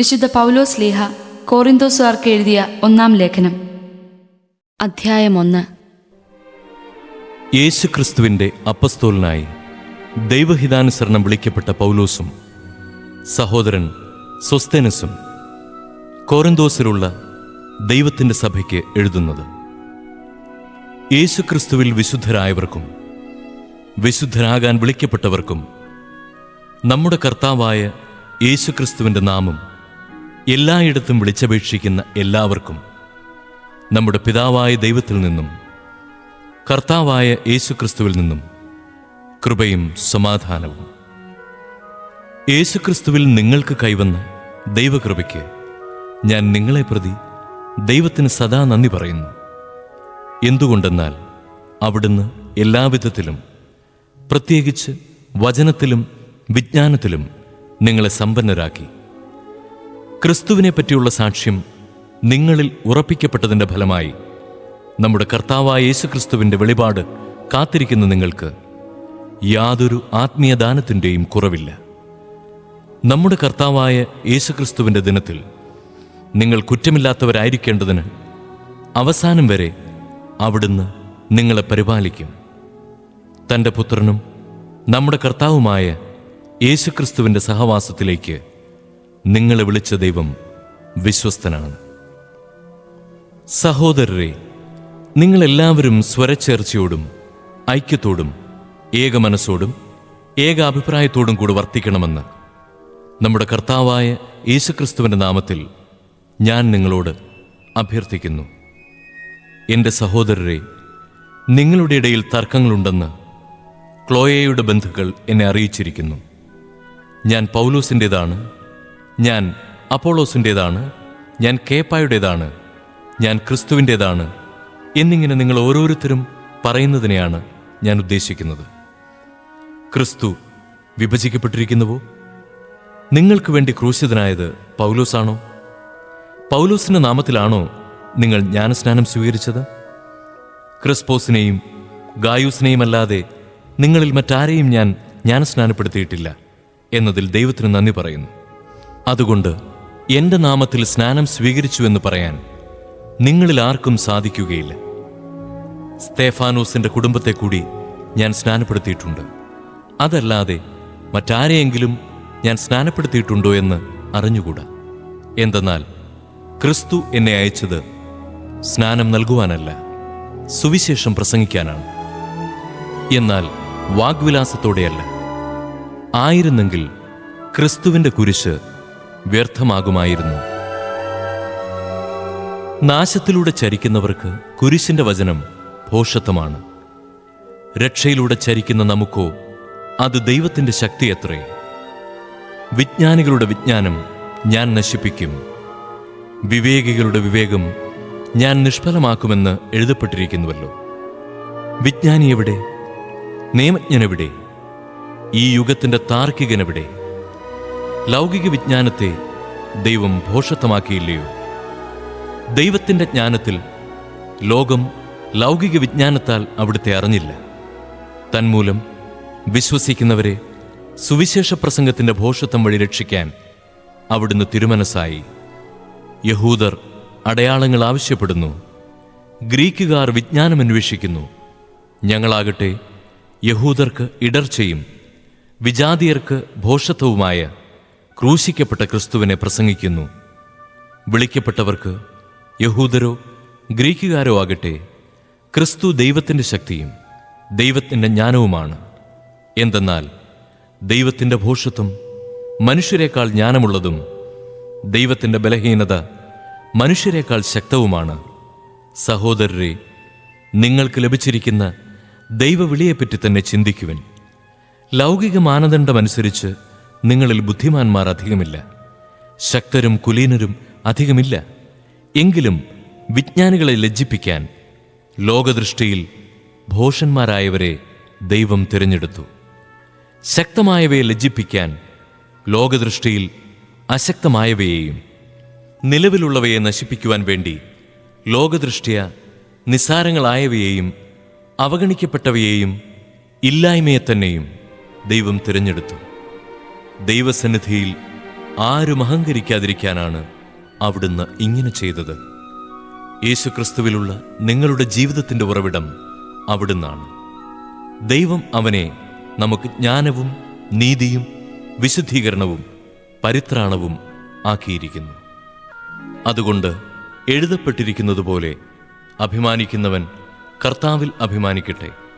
വിശുദ്ധ പൗലോസ് ലീഹ കോറിന്തോസുകാർക്ക് എഴുതിയ ഒന്നാം ലേഖനം. അധ്യായം ഒന്ന്. യേശുക്രിസ്തുവിന്റെ അപ്പസ്തോലിനായി ദൈവഹിതാനുസരണം വിളിക്കപ്പെട്ട പൗലോസും സഹോദരൻ സ്വസ്തനസും കോറിന്തോസിലുള്ള ദൈവത്തിന്റെ സഭയ്ക്ക് എഴുതുന്നത്. യേശുക്രിസ്തുവിൽ വിശുദ്ധരായവർക്കും വിശുദ്ധരാകാൻ വിളിക്കപ്പെട്ടവർക്കും നമ്മുടെ കർത്താവായ യേശുക്രിസ്തുവിന്റെ നാമം എല്ലായിടത്തും വിളിച്ചപേക്ഷിക്കുന്ന എല്ലാവർക്കും നമ്മുടെ പിതാവായ ദൈവത്തിൽ നിന്നും കർത്താവായ യേശുക്രിസ്തുവിൽ നിന്നും കൃപയും സമാധാനവും. യേശുക്രിസ്തുവിൽ നിങ്ങൾക്ക് കൈവന്ന ദൈവകൃപയ്ക്ക് ഞാൻ നിങ്ങളെ പ്രതി ദൈവത്തിന് സദാ നന്ദി പറയുന്നു. എന്തുകൊണ്ടെന്നാൽ അവിടുന്ന് എല്ലാവിധത്തിലും പ്രത്യേകിച്ച് വചനത്തിലും വിജ്ഞാനത്തിലും നിങ്ങളെ സമ്പന്നരാക്കി. ക്രിസ്തുവിനെ പറ്റിയുള്ള സാക്ഷ്യം നിങ്ങളിൽ ഉറപ്പിക്കപ്പെട്ടതിന്റെ ഫലമായി നമ്മുടെ കർത്താവായ യേശുക്രിസ്തുവിന്റെ വെളിപാട് കാത്തിരിക്കുന്ന നിങ്ങൾക്ക് യാതൊരു ആത്മീയദാനത്തിന്റെയും കുറവില്ല. നമ്മുടെ കർത്താവായ യേശുക്രിസ്തുവിന്റെ ദിനത്തിൽ നിങ്ങൾ കുറ്റമില്ലാത്തവരായിരിക്കേണ്ടതിന് അവസാനം വരെ അവിടുന്ന് നിങ്ങളെ പരിപാലിക്കും. തന്റെ പുത്രനും നമ്മുടെ കർത്താവുമായ യേശുക്രിസ്തുവിന്റെ സഹവാസത്തിലേക്ക് നിങ്ങളെ വിളിച്ച ദൈവം വിശ്വസ്തനാണ്. സഹോദരരെ നിങ്ങളെല്ലാവരും സ്വരച്ചേർച്ചയോടും ഐക്യത്തോടും ഏകമനസ്സോടും ഏക അഭിപ്രായത്തോടും കൂടി വർത്തിക്കണമെന്ന് നമ്മുടെ കർത്താവായ യേശുക്രിസ്തുവിന്റെ നാമത്തിൽ ഞാൻ നിങ്ങളോട് അഭ്യർത്ഥിക്കുന്നു. എന്റെ സഹോദരരെ നിങ്ങളുടെ ഇടയിൽ തർക്കങ്ങളുണ്ടെന്ന് ക്ലോയയുടെ ബന്ധുക്കൾ എന്നെ അറിയിച്ചിരിക്കുന്നു. ഞാൻ പൗലോസിന്റെതാണ് ഞാൻ അപ്പോളോസിന്റെതാണ് ഞാൻ കേപ്പായുടേതാണ് ഞാൻ ക്രിസ്തുവിന്റെതാണ് എന്നിങ്ങനെ നിങ്ങൾ ഓരോരുത്തരും പറയുന്നതിനെയാണ് ഞാൻ ഉദ്ദേശിക്കുന്നത്. ക്രിസ്തു വിഭജിക്കപ്പെട്ടിരിക്കുന്നുവോ? നിങ്ങൾക്ക് വേണ്ടി ക്രൂശിതനായത് പൗലോസാണോ? പൗലോസിന്റെ നാമത്തിലാണോ നിങ്ങൾ ജ്ഞാനസ്നാനം സ്വീകരിച്ചത്? ക്രിസ്പോസിനെയും ഗായൂസിനെയും അല്ലാതെ നിങ്ങളിൽ മറ്റാരെയും ഞാൻ ജ്ഞാനസ്നാനപ്പെടുത്തിയിട്ടില്ല എന്നതിൽ ദൈവത്തിന് നന്ദി പറയുന്നു. അതുകൊണ്ട് എന്റെ നാമത്തിൽ സ്നാനം സ്വീകരിച്ചുവെന്ന് പറയാൻ നിങ്ങളിൽ ആർക്കും സാധിക്കുകയില്ല. സ്തേഫാനോസിന്റെ കുടുംബത്തെ കൂടി ഞാൻ സ്നാനപ്പെടുത്തിയിട്ടുണ്ട്. അതല്ലാതെ മറ്റാരെയെങ്കിലും ഞാൻ സ്നാനപ്പെടുത്തിയിട്ടുണ്ടോ എന്ന് അറിഞ്ഞുകൂടാ. എന്തെന്നാൽ ക്രിസ്തു എന്നെ അയച്ചത് സ്നാനം നൽകുവാനല്ല സുവിശേഷം പ്രസംഗിക്കാനാണ്. എന്നാൽ വാഗ്വിലാസത്തോടെയല്ല. ആയിരുന്നെങ്കിൽ ക്രിസ്തുവിന്റെ കുരിശ് വ്യർത്ഥമാകുമായിരുന്നു. നാശത്തിലൂടെ ചരിക്കുന്നവർക്ക് കുരിശിന്റെ വചനം ഭോഷത്വമാണ് രക്ഷയിലൂടെ ചരിക്കുന്ന നമുക്കോ അത് ദൈവത്തിന്റെ ശക്തിയത്രേ. വിജ്ഞാനികളുടെ വിജ്ഞാനം ഞാൻ നശിപ്പിക്കും. വിവേകികളുടെ വിവേകം ഞാൻ നിഷ്ഫലമാക്കുമെന്ന് എഴുതപ്പെട്ടിരിക്കുന്നുവല്ലോ. വിജ്ഞാനി എവിടെ നിയമജ്ഞനെവിടെ? ഈ യുഗത്തിന്റെ താർക്കികനെവിടെ? ലൗകിക വിജ്ഞാനത്തെ ദൈവം ഭോഷത്വമാക്കിയില്ലയോ ദൈവത്തിന്റെ ജ്ഞാനത്തിൽ ലോകം ലൗകിക വിജ്ഞാനത്താൽ അവിടുത്തെ അറിഞ്ഞില്ല. തന്മൂലം വിശ്വസിക്കുന്നവരെ സുവിശേഷ പ്രസംഗത്തിന്റെ ഭോഷത്വം വഴി രക്ഷിക്കാൻ അവിടുന്ന് തിരുമനസ്സായി. യഹൂദർ അടയാളങ്ങൾ ആവശ്യപ്പെടുന്നു. ഗ്രീക്കുകാർ വിജ്ഞാനം അന്വേഷിക്കുന്നു. ഞങ്ങളാകട്ടെ യഹൂദർക്ക് ഇടർച്ചയും വിജാതിയർക്ക് ഭോഷത്വവുമായ ക്രൂശിക്കപ്പെട്ട ക്രിസ്തുവിനെ പ്രസംഗിക്കുന്നു. വിളിക്കപ്പെട്ടവർക്ക് യഹൂദരോ ഗ്രീക്കുകാരോ ആകട്ടെ ക്രിസ്തു ദൈവത്തിന്റെ ശക്തിയും ദൈവത്തിന്റെ ജ്ഞാനവുമാണ്. എന്തെന്നാൽ ദൈവത്തിന്റെ ഭോഷത്വം മനുഷ്യരെക്കാൾ ജ്ഞാനമുള്ളതും ദൈവത്തിന്റെ ബലഹീനത മനുഷ്യരെക്കാൾ ശക്തവുമാണ്. സഹോദരരെ നിങ്ങൾക്ക് ലഭിച്ചിരിക്കുന്ന ദൈവവിളിയെപ്പറ്റി തന്നെ ചിന്തിക്കുവൻ. ലൗകിക മാനദണ്ഡമനുസരിച്ച് നിങ്ങളിൽ ബുദ്ധിമാന്മാർ അധികമില്ല. ശക്തരും കുലീനരും അധികമില്ല. എങ്കിലും വിജ്ഞാനികളെ ലജ്ജിപ്പിക്കാൻ ലോകദൃഷ്ടിയിൽ ഭോഷന്മാരായവരെ ദൈവം തിരഞ്ഞെടുത്തു. ശക്തമായവയെ ലജ്ജിപ്പിക്കാൻ ലോകദൃഷ്ടിയിൽ അശക്തമായവയെയും നിലവിലുള്ളവയെ നശിപ്പിക്കുവാൻ വേണ്ടി ലോകദൃഷ്ടിയ നിസ്സാരങ്ങളായവയെയും അവഗണിക്കപ്പെട്ടവയെയും ഇല്ലായ്മയെ തന്നെയും ദൈവം തിരഞ്ഞെടുത്തു. ദൈവസന്നിധിയിൽ ആരും അഹങ്കരിക്കാതിരിക്കാനാണ് അവിടുന്ന് ഇങ്ങനെ ചെയ്തത്. യേശുക്രിസ്തുവിലുള്ള നിങ്ങളുടെ ജീവിതത്തിന്റെ ഉറവിടം അവിടുന്നാണ്. ദൈവം അവനെ നമുക്ക് ജ്ഞാനവും നീതിയും വിശുദ്ധീകരണവും പരിത്രാണവും ആക്കിയിരിക്കുന്നു. അതുകൊണ്ട് എഴുതപ്പെട്ടിരിക്കുന്നതുപോലെ അഭിമാനിക്കുന്നവൻ കർത്താവിൽ അഭിമാനിക്കട്ടെ.